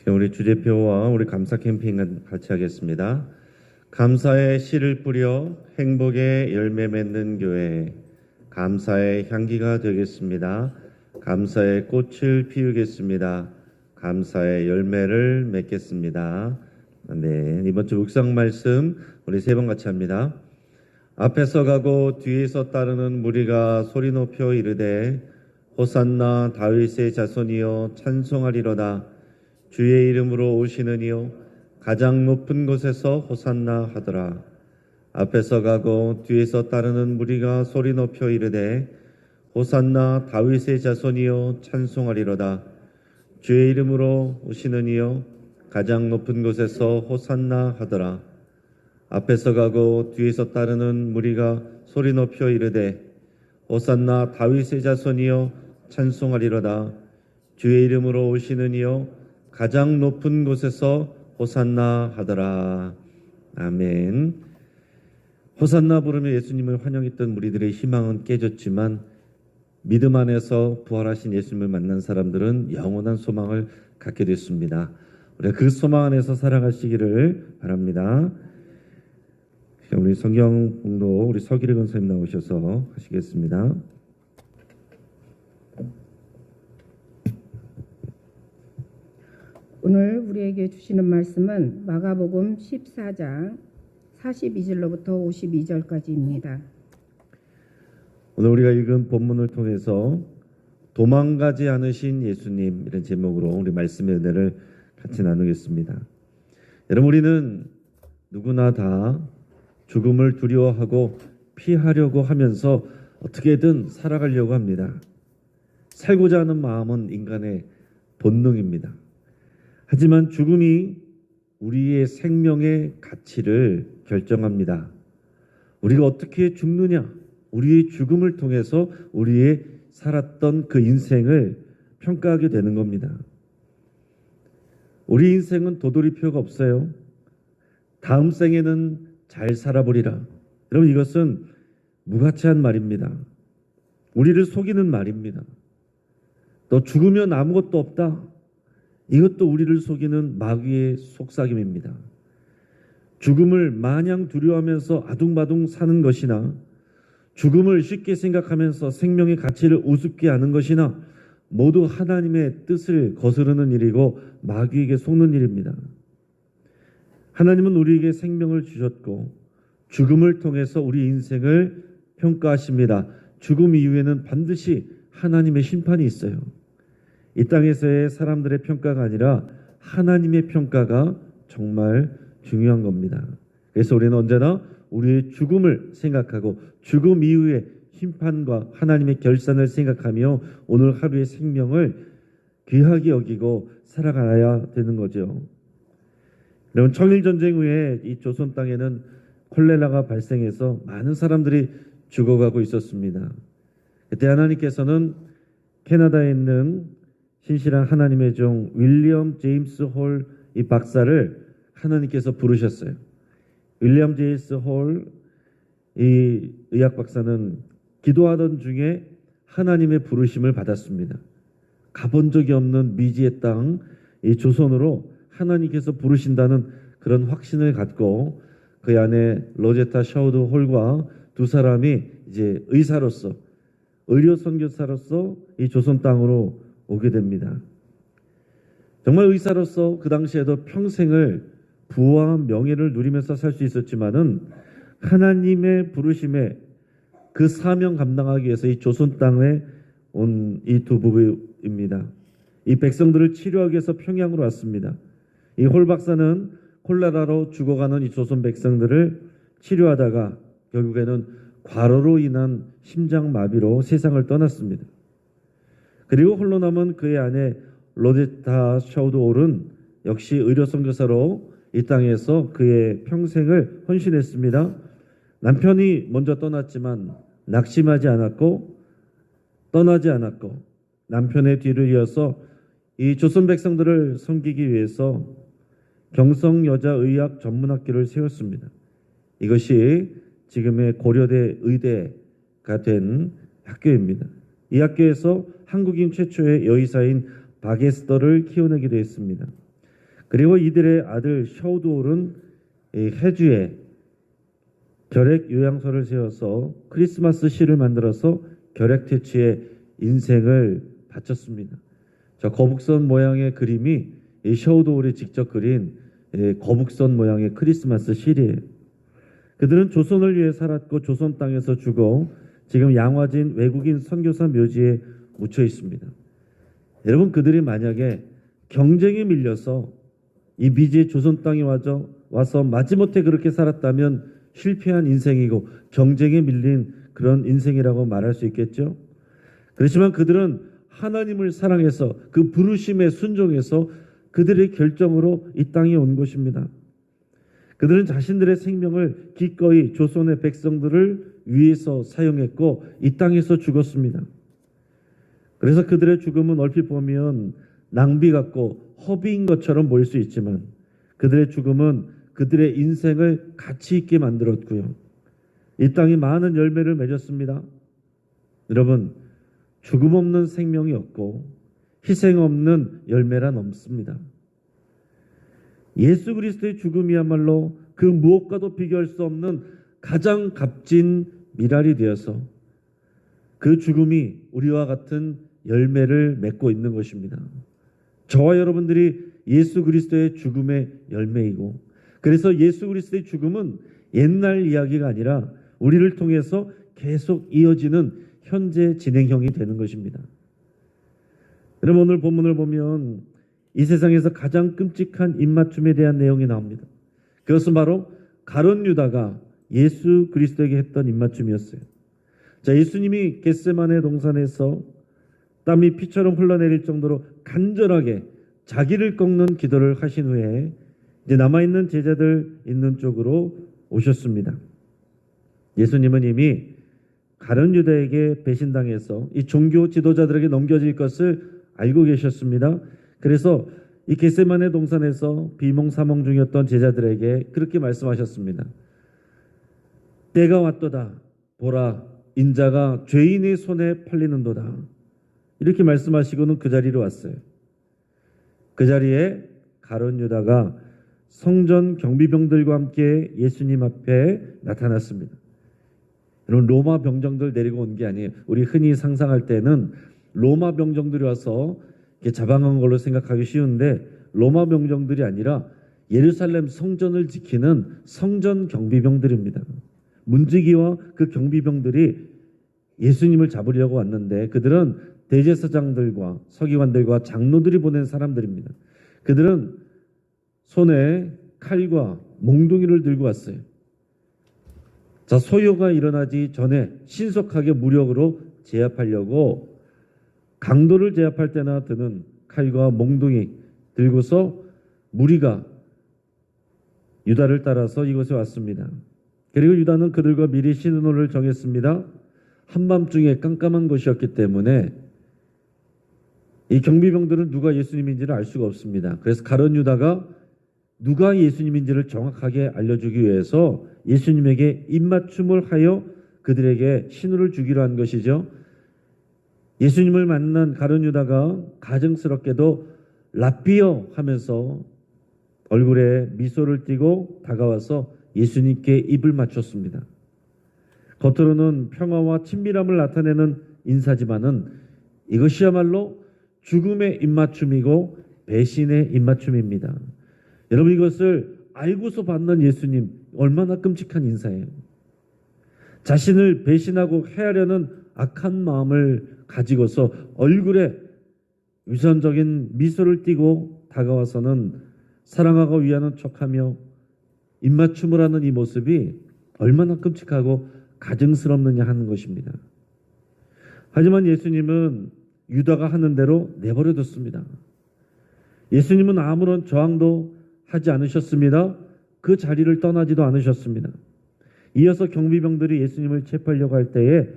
지금 우리 주제표와 우리 감사 캠페인 같이 하겠습니다. 감사의 씨를 뿌려 행복의 열매 맺는 교회. 감사의 향기가 되겠습니다. 감사의 꽃을 피우겠습니다. 감사의 열매를 맺겠습니다. 네, 이번 주 묵상 말씀 우리 세 번 같이 합니다. 앞에서 가고 뒤에서 따르는 무리가 소리 높여 이르되 호산나 다윗의 자손이여 찬송하리로다 주의 이름으로 오시는 이요. 가장 높은 곳에서 호산나 하더라. 앞에서 가고 뒤에서 따르는 무리가 소리 높여 이르되 호산나 다윗의 자손이여 찬송하리로다. 주의 이름으로 오시는 이요. 가장 높은 곳에서 호산나 하더라. 앞에서 가고 뒤에서 따르는 무리가 소리 높여 이르되 호산나 다윗의 자손이여 찬송하리로다. 주의 이름으로 이여 가장 높은 곳에서 호산나 하더라 아멘 호산나 부르며 예수님을 환영했던 무리들의 희망은 깨졌지만 믿음 안에서 부활하신 예수님을 만난 사람들은 영원한 소망을 갖게 됐습니다. 우리가 그 소망 안에서 살아가시기를 바랍니다. 자, 우리 성경 공도 우리 서기래 권사님 나오셔서 하시겠습니다. 오늘 우리에게 주시는 말씀은 마가복음 14장 42절로부터 52절까지입니다. 오늘 우리가 읽은 본문을 통해서 도망가지 않으신 예수님 이런 제목으로 우리 말씀의 은혜를 같이 나누겠습니다. 여러분 우리는 누구나 다 죽음을 두려워하고 피하려고 하면서 어떻게든 살아가려고 합니다. 살고자 하는 마음은 인간의 본능입니다. 하지만 죽음이 우리의 생명의 가치를 결정합니다. 우리가 어떻게 죽느냐, 우리의 죽음을 통해서 우리의 살았던 그 인생을 평가하게 되는 겁니다. 우리 인생은 도돌이표가 없어요. 다음 생에는 잘 살아보리라. 여러분 이것은 무가치한 말입니다. 우리를 속이는 말입니다. 너 죽으면 아무것도 없다. 이것도 우리를 속이는 마귀의 속삭임입니다. 죽음을 마냥 두려워하면서 아둥바둥 사는 것이나 죽음을 쉽게 생각하면서 생명의 가치를 우습게 하는 것이나 모두 하나님의 뜻을 거스르는 일이고 마귀에게 속는 일입니다. 하나님은 우리에게 생명을 주셨고 죽음을 통해서 우리 인생을 평가하십니다. 죽음 이후에는 반드시 하나님의 심판이 있어요. 이 땅에서의 사람들의 평가가 아니라 하나님의 평가가 정말 중요한 겁니다. 그래서 우리는 언제나 우리의 죽음을 생각하고 죽음 이후의 심판과 하나님의 결산을 생각하며 오늘 하루의 생명을 귀하게 여기고 살아가야 되는 거죠. 여러분 청일 전쟁 후에 이 조선 땅에는 콜레라가 발생해서 많은 사람들이 죽어가고 있었습니다. 그때 하나님께서는 캐나다에 있는 신실한 하나님의 종 윌리엄 제임스 홀 이 박사를 하나님께서 부르셨어요. 윌리엄 제임스 홀 이 의학 박사는 기도하던 중에 하나님의 부르심을 받았습니다. 가본 적이 없는 미지의 땅 이 조선으로 하나님께서 부르신다는 그런 확신을 갖고 그 안에 로제타 샤우드 홀과 두 사람이 이제 의사로서 의료 선교사로서 이 조선 땅으로 오게 됩니다. 정말 의사로서 그 당시에도 평생을 부와 명예를 누리면서 살 수 있었지만은 하나님의 부르심에 그 사명 감당하기 위해서 이 조선 땅에 온 이 두 부부입니다. 이 백성들을 치료하기 위해서 평양으로 왔습니다. 이 홀 박사는 콜레라로 죽어가는 이 조선 백성들을 치료하다가 결국에는 과로로 인한 심장 마비로 세상을 떠났습니다. 그리고 홀로 남은 그의 아내 로제타 샤우드올은 역시 의료 선교사로 이 땅에서 그의 평생을 헌신했습니다. 남편이 먼저 떠났지만 낙심하지 않았고 떠나지 않았고 남편의 뒤를 이어서 이 조선 백성들을 섬기기 위해서 경성 여자 의학 전문학교를 세웠습니다. 이것이 지금의 고려대 의대가 된 학교입니다. 이 학교에서 한국인 최초의 여의사인 바게스터를 키워내기도 했습니다. 그리고 이들의 아들 샤우드올은 이 해주에 결핵 요양소를 세워서 크리스마스 시를 만들어서 결핵 퇴치에 인생을 바쳤습니다. 저 거북선 모양의 그림이 이 샤우드올이 직접 그린 이 거북선 모양의 크리스마스 시리에요. 그들은 조선을 위해 살았고 조선 땅에서 죽어 지금 양화진 외국인 선교사 묘지에 묻혀 있습니다. 여러분 그들이 만약에 경쟁에 밀려서 이 미지의 조선 땅에 와서 와서 마지못해 그렇게 살았다면 실패한 인생이고 경쟁에 밀린 그런 인생이라고 말할 수 있겠죠. 그렇지만 그들은 하나님을 사랑해서 그 부르심에 순종해서 그들의 결정으로 이 땅에 온 것입니다. 그들은 자신들의 생명을 기꺼이 조선의 백성들을 위해서 사용했고 이 땅에서 죽었습니다. 그래서 그들의 죽음은 얼핏 보면 낭비 같고 허비인 것처럼 보일 수 있지만 그들의 죽음은 그들의 인생을 가치 있게 만들었고요. 이 땅이 많은 열매를 맺었습니다. 여러분, 죽음 없는 생명이 없고 희생 없는 열매란 없습니다. 예수 그리스도의 죽음이야말로 그 무엇과도 비교할 수 없는 가장 값진 미랄이 되어서 그 죽음이 우리와 같은 열매를 맺고 있는 것입니다. 저와 여러분들이 예수 그리스도의 죽음의 열매이고 그래서 예수 그리스도의 죽음은 옛날 이야기가 아니라 우리를 통해서 계속 이어지는 현재 진행형이 되는 것입니다. 여러분 오늘 본문을 보면 이 세상에서 가장 끔찍한 입맞춤에 대한 내용이 나옵니다. 그것은 바로 가론 유다가 예수 그리스도에게 했던 입맞춤이었어요. 자, 예수님이 겟세만의 동산에서 땀이 피처럼 흘러내릴 정도로 간절하게 자기를 꺾는 기도를 하신 후에 이제 남아 있는 제자들 있는 쪽으로 오셨습니다. 예수님은 이미 가론 유다에게 배신당해서 이 종교 지도자들에게 넘겨질 것을 알고 계셨습니다. 그래서 이 겟세만의 동산에서 비몽사몽 중이었던 제자들에게 그렇게 말씀하셨습니다. 때가 왔도다. 보라, 인자가 죄인의 손에 팔리는도다. 이렇게 말씀하시고는 그 자리로 왔어요. 그 자리에 가론 유다가 성전 경비병들과 함께 예수님 앞에 나타났습니다. 여러분 로마 병정들 내리고 온 게 아니에요. 우리 흔히 상상할 때는 로마 병정들이 와서 자방한 걸로 생각하기 쉬운데 로마 병정들이 아니라 예루살렘 성전을 지키는 성전 경비병들입니다. 문지기와 그 경비병들이 예수님을 잡으려고 왔는데 그들은 대제사장들과 서기관들과 장로들이 보낸 사람들입니다. 그들은 손에 칼과 몽둥이를 들고 왔어요. 자, 소요가 일어나지 전에 신속하게 무력으로 제압하려고 강도를 제압할 때나 드는 칼과 몽둥이 들고서 무리가 유다를 따라서 이곳에 왔습니다. 그리고 유다는 그들과 미리 신호를 정했습니다. 한밤중에 깜깜한 곳이었기 때문에 이 경비병들은 누가 예수님인지를 알 수가 없습니다. 그래서 가론 유다가 누가 예수님인지를 정확하게 알려주기 위해서 예수님에게 입맞춤을 하여 그들에게 신호를 주기로 한 것이죠. 예수님을 만난 가론 유다가 가증스럽게도 라비어 하면서 얼굴에 미소를 띠고 다가와서 예수님께 입을 맞췄습니다. 겉으로는 평화와 친밀함을 나타내는 인사지만은 이것이야말로 죽음의 입맞춤이고 배신의 입맞춤입니다. 여러분 이것을 알고서 받는 예수님 얼마나 끔찍한 인사예요. 자신을 배신하고 해하려는 악한 마음을 가지고서 얼굴에 위선적인 미소를 띠고 다가와서는 사랑하고 위하는 척하며 입맞춤을 하는 이 모습이 얼마나 끔찍하고 가증스럽느냐 하는 것입니다. 하지만 예수님은 유다가 하는 대로 내버려 뒀습니다. 예수님은 아무런 저항도 하지 않으셨습니다. 그 자리를 떠나지도 않으셨습니다. 이어서 경비병들이 예수님을 체포하려고 할 때에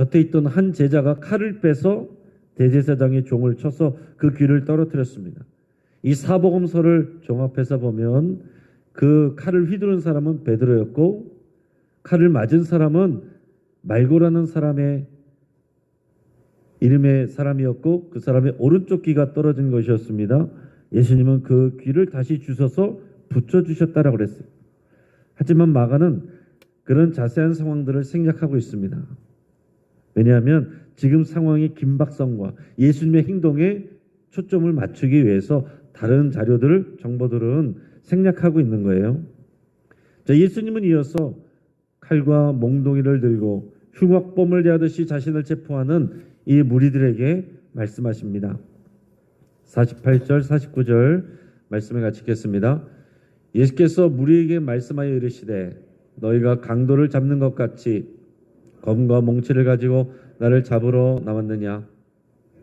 곁에 있던 한 제자가 칼을 빼서 대제사장의 종을 쳐서 그 귀를 떨어뜨렸습니다. 이 사복음서를 종합해서 보면 그 칼을 휘두른 사람은 베드로였고 칼을 맞은 사람은 말고라는 사람의 이름의 사람이었고 그 사람의 오른쪽 귀가 떨어진 것이었습니다. 예수님은 그 귀를 다시 주셔서 붙여 주셨다라고 그랬어요. 하지만 마가는 그런 자세한 상황들을 생략하고 있습니다. 왜냐하면 지금 상황의 긴박성과 예수님의 행동에 초점을 맞추기 위해서 다른 자료들을 정보들은 생략하고 있는 거예요. 자, 예수님은 이어서 칼과 몽둥이를 들고 흉악범을 대하듯이 자신을 체포하는 이 무리들에게 말씀하십니다. 48절, 49절 말씀을 같이 읽겠습니다. 예수께서 무리에게 말씀하여 이르시되 너희가 강도를 잡는 것 같이 검과 몽치를 가지고 나를 잡으러 나왔느냐?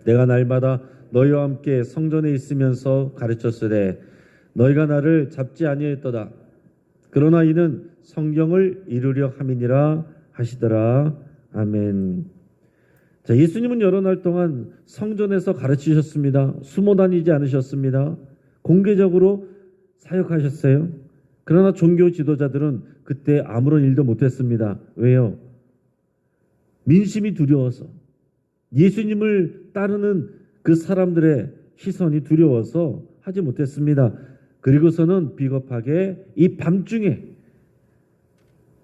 내가 날마다 너희와 함께 성전에 있으면서 가르쳤으되 너희가 나를 잡지 아니하였도다. 그러나 이는 성경을 이루려 함이니라 하시더라. 아멘. 자 예수님은 여러 날 동안 성전에서 가르치셨습니다. 숨어 다니지 않으셨습니다. 공개적으로 사역하셨어요. 그러나 종교 지도자들은 그때 아무런 일도 못했습니다. 왜요 민심이 두려워서 예수님을 따르는 그 사람들의 시선이 두려워서 하지 못했습니다. 그리고서는 비겁하게 이 밤중에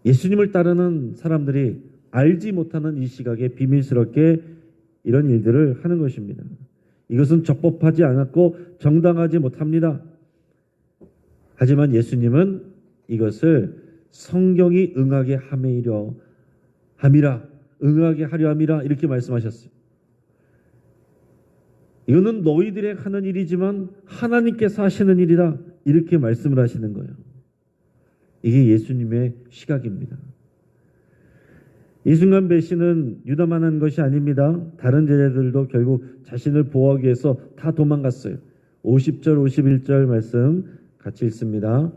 예수님을 따르는 사람들이 알지 못하는 이 시각에 비밀스럽게 이런 일들을 하는 것입니다. 이것은 적법하지 않았고 정당하지 못합니다. 하지만 예수님은 이것을 성경이 응하게 함이려 함이라 응하게 하려 함이라 이렇게 말씀하셨어요. 이거는 너희들의 하는 일이지만 하나님께서 하시는 일이다 이렇게 말씀을 하시는 거예요. 이게 예수님의 시각입니다. 이 순간 배신은 유다만 한 것이 아닙니다. 다른 제자들도 결국 자신을 보호하기 위해서 다 도망갔어요. 50절 51절 말씀 같이 읽습니다.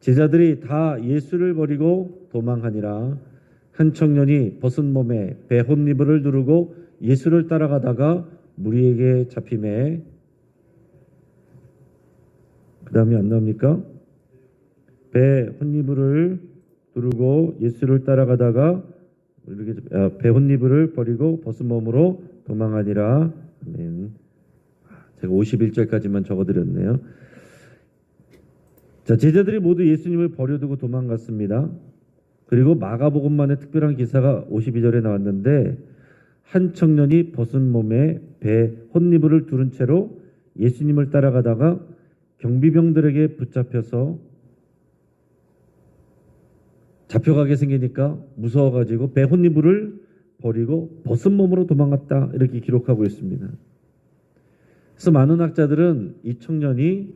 제자들이 다 예수를 버리고 도망하니라 한 청년이 벗은 몸에 배 혼니부를 두르고 예수를 따라가다가 무리에게 잡힘에 그 다음에 안 나옵니까? 배 혼니부를 두르고 예수를 따라가다가 아, 배 혼니부를 버리고 벗은 몸으로 도망하니라 아멘. 제가 51절까지만 적어드렸네요. 자 제자들이 모두 예수님을 버려두고 도망갔습니다. 그리고 마가복음만의 특별한 기사가 52절에 나왔는데 한 청년이 벗은 몸에 배 혼니부를 두른 채로 예수님을 따라가다가 경비병들에게 붙잡혀서 잡혀가게 생기니까 무서워가지고 배 혼니부를 버리고 벗은 몸으로 도망갔다 이렇게 기록하고 있습니다. 그래서 많은 학자들은 이 청년이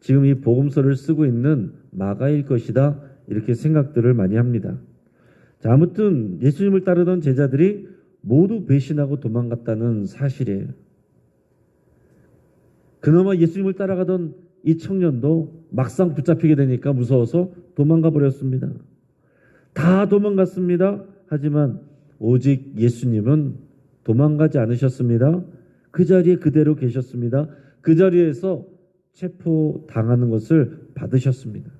지금 이 복음서를 쓰고 있는 마가일 것이다 이렇게 생각들을 많이 합니다. 자, 아무튼 예수님을 따르던 제자들이 모두 배신하고 도망갔다는 사실이에요. 그나마 예수님을 따라가던 이 청년도 막상 붙잡히게 되니까 무서워서 도망가 버렸습니다. 다 도망갔습니다. 하지만 오직 예수님은 도망가지 않으셨습니다. 그 자리에 그대로 계셨습니다. 그 자리에서 체포 당하는 것을 받으셨습니다.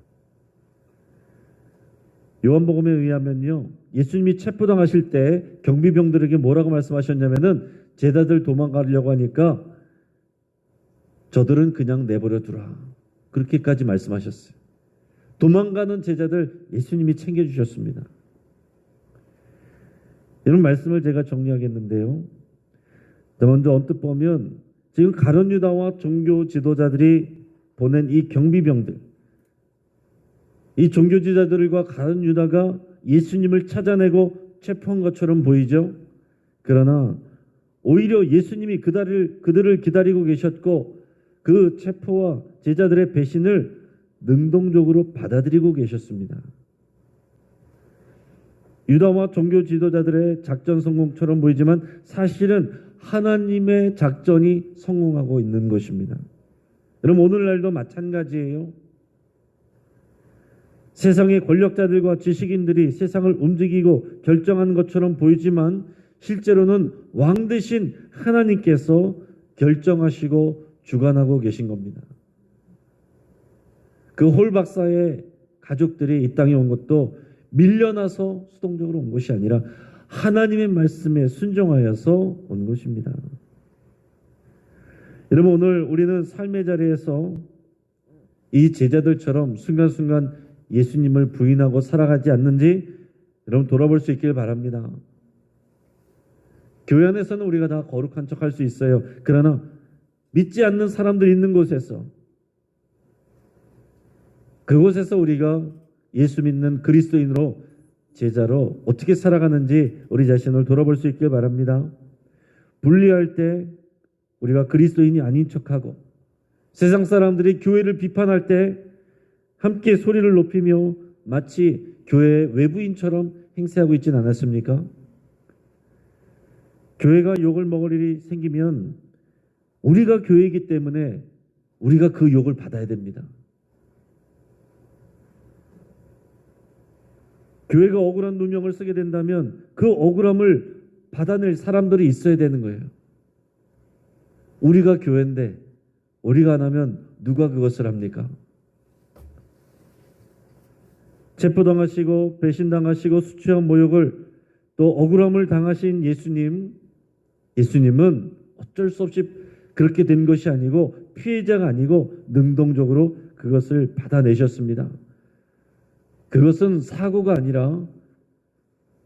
요한복음에 의하면요. 예수님이 체포당하실 때 경비병들에게 뭐라고 말씀하셨냐면은 제자들 도망가려고 하니까 저들은 그냥 내버려 두라. 그렇게까지 말씀하셨어요. 도망가는 제자들 예수님이 챙겨 주셨습니다. 이런 말씀을 제가 정리하겠는데요. 자, 먼저 언뜻 보면 지금 가론 유다와 종교 지도자들이 보낸 이 경비병들 이 종교 지도자들과 가론 유다가 예수님을 찾아내고 체포한 것처럼 보이죠. 그러나 오히려 예수님이 그들을 그들을 기다리고 계셨고 그 체포와 제자들의 배신을 능동적으로 받아들이고 계셨습니다. 유다와 종교 지도자들의 작전 성공처럼 보이지만 사실은 하나님의 작전이 성공하고 있는 것입니다. 여러분 오늘날도 마찬가지예요. 세상의 권력자들과 지식인들이 세상을 움직이고 결정하는 것처럼 보이지만 실제로는 왕 대신 하나님께서 결정하시고 주관하고 계신 겁니다. 그 홀 박사의 가족들이 이 땅에 온 것도 밀려나서 수동적으로 온 것이 아니라 하나님의 말씀에 순종하여서 온 것입니다. 여러분 오늘 우리는 삶의 자리에서 이 제자들처럼 순간순간 예수님을 부인하고 살아가지 않는지 여러분 돌아볼 수 있길 바랍니다. 교회 안에서는 우리가 다 거룩한 척 할 수 있어요. 그러나 믿지 않는 사람들 있는 곳에서 그곳에서 우리가 예수 믿는 그리스도인으로 제자로 어떻게 살아가는지 우리 자신을 돌아볼 수 있길 바랍니다. 분리할 때 우리가 그리스도인이 아닌 척하고 세상 사람들이 교회를 비판할 때 함께 소리를 높이며 마치 교회 외부인처럼 행세하고 있진 않았습니까? 교회가 욕을 먹을 일이 생기면 우리가 교회이기 때문에 우리가 그 욕을 받아야 됩니다. 교회가 억울한 누명을 쓰게 된다면 그 억울함을 받아낼 사람들이 있어야 되는 거예요. 우리가 교회인데 우리가 안 하면 누가 그것을 합니까? 체포당하시고 배신당하시고 수치와 모욕을 또 억울함을 당하신 예수님 예수님은 어쩔 수 없이 그렇게 된 것이 아니고 피해자가 아니고 능동적으로 그것을 받아내셨습니다. 그것은 사고가 아니라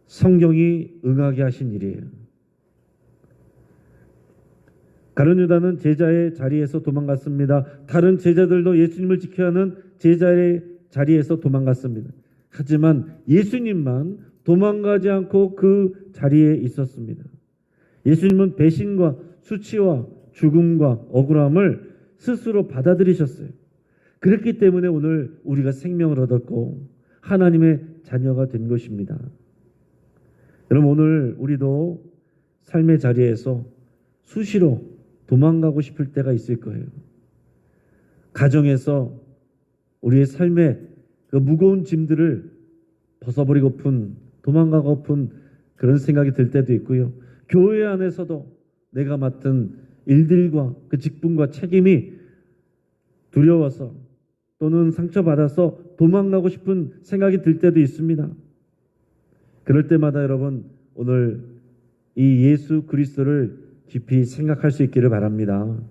성경이 응하게 하신 일이에요. 가룟 유다는 제자의 자리에서 도망갔습니다. 다른 제자들도 예수님을 지켜야 하는 제자의 자리에서 도망갔습니다. 하지만 예수님만 도망가지 않고 그 자리에 있었습니다. 예수님은 배신과 수치와 죽음과 억울함을 스스로 받아들이셨어요. 그렇기 때문에 오늘 우리가 생명을 얻었고 하나님의 자녀가 된 것입니다. 여러분 오늘 우리도 삶의 자리에서 수시로 도망가고 싶을 때가 있을 거예요. 가정에서 우리의 삶의 그 무거운 짐들을 벗어버리고픈 도망가고픈 그런 생각이 들 때도 있고요. 교회 안에서도 내가 맡은 일들과 그 직분과 책임이 두려워서 또는 상처받아서 도망가고 싶은 생각이 들 때도 있습니다. 그럴 때마다 여러분 오늘 이 예수 그리스도를 깊이 생각할 수 있기를 바랍니다.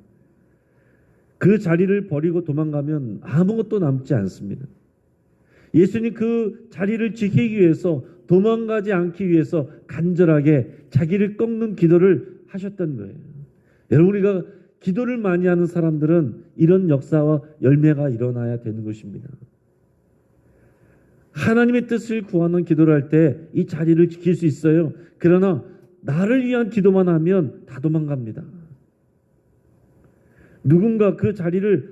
그 자리를 버리고 도망가면 아무것도 남지 않습니다. 예수님 그 자리를 지키기 위해서 도망가지 않기 위해서 간절하게 자기를 꺾는 기도를 하셨던 거예요. 여러분 우리가 기도를 많이 하는 사람들은 이런 역사와 열매가 일어나야 되는 것입니다. 하나님의 뜻을 구하는 기도를 할 때 이 자리를 지킬 수 있어요. 그러나 나를 위한 기도만 하면 다 도망갑니다. 누군가 그 자리를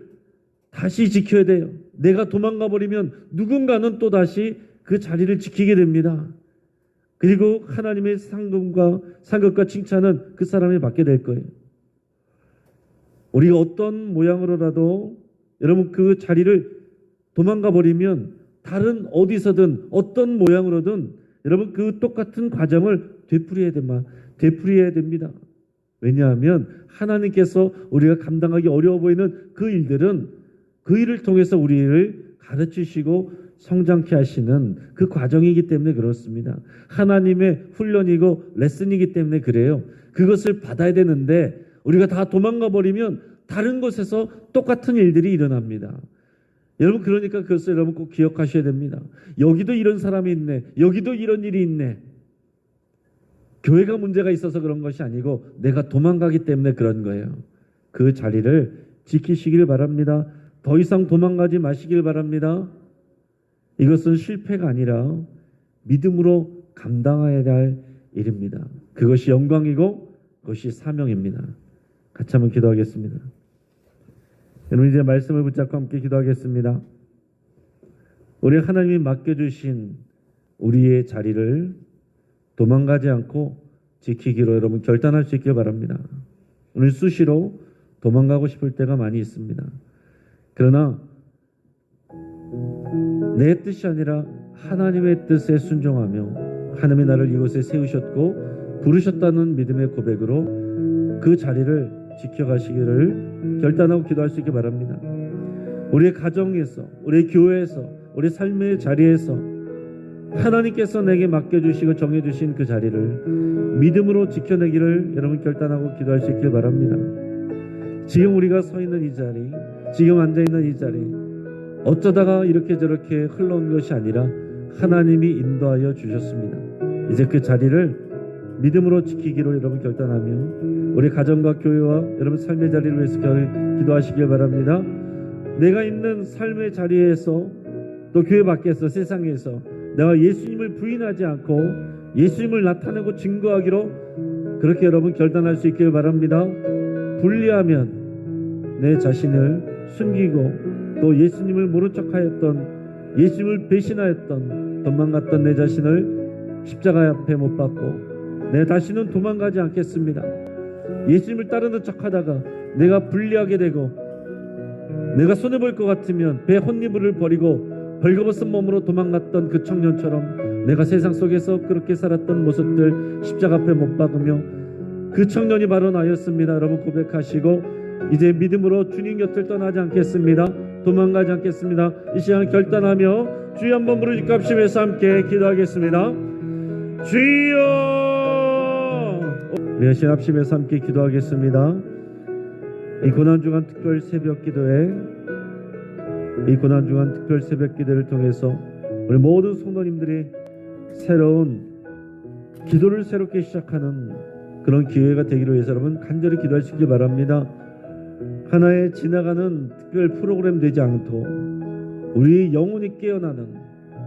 다시 지켜야 돼요. 내가 도망가 버리면 누군가는 또 다시 그 자리를 지키게 됩니다. 그리고 하나님의 상금과 상급과 칭찬은 그 사람이 받게 될 거예요. 우리가 어떤 모양으로라도 여러분 그 자리를 도망가 버리면 다른 어디서든 어떤 모양으로든 여러분 그 똑같은 과정을 되풀이해야 됩니다. 되풀이해야 됩니다. 왜냐하면 하나님께서 우리가 감당하기 어려워 보이는 그 일들은 그 일을 통해서 우리를 가르치시고 성장케 하시는 그 과정이기 때문에 그렇습니다. 하나님의 훈련이고 레슨이기 때문에 그래요. 그것을 받아야 되는데 우리가 다 도망가 버리면 다른 곳에서 똑같은 일들이 일어납니다. 여러분 그러니까 그것을 여러분 꼭 기억하셔야 됩니다. 여기도 이런 사람이 있네. 여기도 이런 일이 있네. 교회가 문제가 있어서 그런 것이 아니고 내가 도망가기 때문에 그런 거예요. 그 자리를 지키시길 바랍니다. 더 이상 도망가지 마시길 바랍니다. 이것은 실패가 아니라 믿음으로 감당해야 할 일입니다. 그것이 영광이고 그것이 사명입니다. 같이 한번 기도하겠습니다. 여러분 이제 말씀을 붙잡고 함께 기도하겠습니다. 우리 하나님이 맡겨주신 우리의 자리를 도망가지 않고 지키기로 여러분 결단할 수 있길 바랍니다. 오늘 수시로 도망가고 싶을 때가 많이 있습니다. 그러나 내 뜻이 아니라 하나님의 뜻에 순종하며 하나님이 나를 이곳에 세우셨고 부르셨다는 믿음의 고백으로 그 자리를 지켜가시기를 결단하고 기도할 수 있기 바랍니다. 우리의 가정에서, 우리 교회에서, 우리 삶의 자리에서 하나님께서 내게 맡겨주시고 정해주신 그 자리를 믿음으로 지켜내기를 여러분 결단하고 기도할 수 있길 바랍니다. 지금 우리가 서 있는 이 자리, 지금 앉아 있는 이 자리, 어쩌다가 이렇게 저렇게 흘러온 것이 아니라 하나님이 인도하여 주셨습니다. 이제 그 자리를 믿음으로 지키기로 여러분 결단하며 우리 가정과 교회와 여러분 삶의 자리를 위해서 결- 기도하시길 바랍니다. 내가 있는 삶의 자리에서 또 교회 밖에서 세상에서 내가 예수님을 부인하지 않고 예수님을 나타내고 증거하기로 그렇게 여러분 결단할 수 있길 바랍니다. 분리하면 내 자신을 숨기고 또 예수님을 모른 척하였던 예수님을 배신하였던 도망갔던 내 자신을 십자가 앞에 못 박고 내 다시는 도망가지 않겠습니다. 예수님을 따르는 척하다가 내가 불리하게 되고 내가 손해 볼 것 같으면 배 혼니물을 버리고 벌거벗은 몸으로 도망갔던 그 청년처럼 내가 세상 속에서 그렇게 살았던 모습들 십자가 앞에 못 박으며 그 청년이 바로 나였습니다. 여러분 고백하시고 이제 믿음으로 주님 곁을 떠나지 않겠습니다. 도망가지 않겠습니다. 이 시간 결단하며 주여 한번 부르짖고 합심해서 함께 기도하겠습니다. 주여 우리 시간 합심해서 함께 기도하겠습니다. 이 고난 중한 특별 새벽 기도에 이 고난 중한 특별 새벽 기도를 통해서 우리 모든 성도님들이 새로운 기도를 새롭게 시작하는 그런 기회가 되기로 위해서 여러분 간절히 기도하시길 바랍니다. 하나의 지나가는 특별 프로그램 되지 않고 우리 영혼이 깨어나는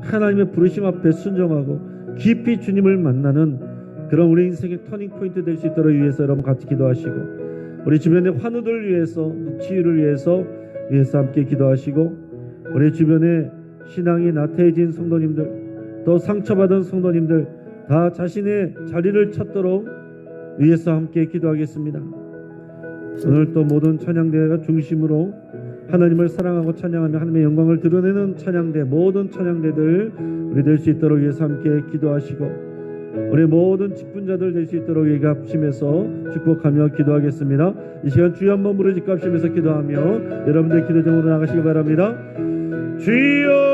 하나님의 부르심 앞에 순종하고 깊이 주님을 만나는 그런 우리 인생의 터닝 포인트 될 수 있도록 위해서 여러분 같이 기도하시고 우리 주변의 환우들 위해서 치유를 위해서 위해서 함께 기도하시고 우리 주변에 신앙이 나태해진 성도님들 또 상처받은 성도님들 다 자신의 자리를 찾도록 위해서 함께 기도하겠습니다. 오늘 또 모든 찬양대회가 중심으로 하나님을 사랑하고 찬양하며 하나님의 영광을 드러내는 찬양대 모든 찬양대들 우리 될 수 있도록 위해서 함께 기도하시고 우리 모든 직분자들 될 수 있도록 얘기 합심해서 축복하며 기도하겠습니다. 이 시간 주여 한번 부르짖고 합심해서 기도하며 여러분들 기도 중으로 나가시기 바랍니다. 주여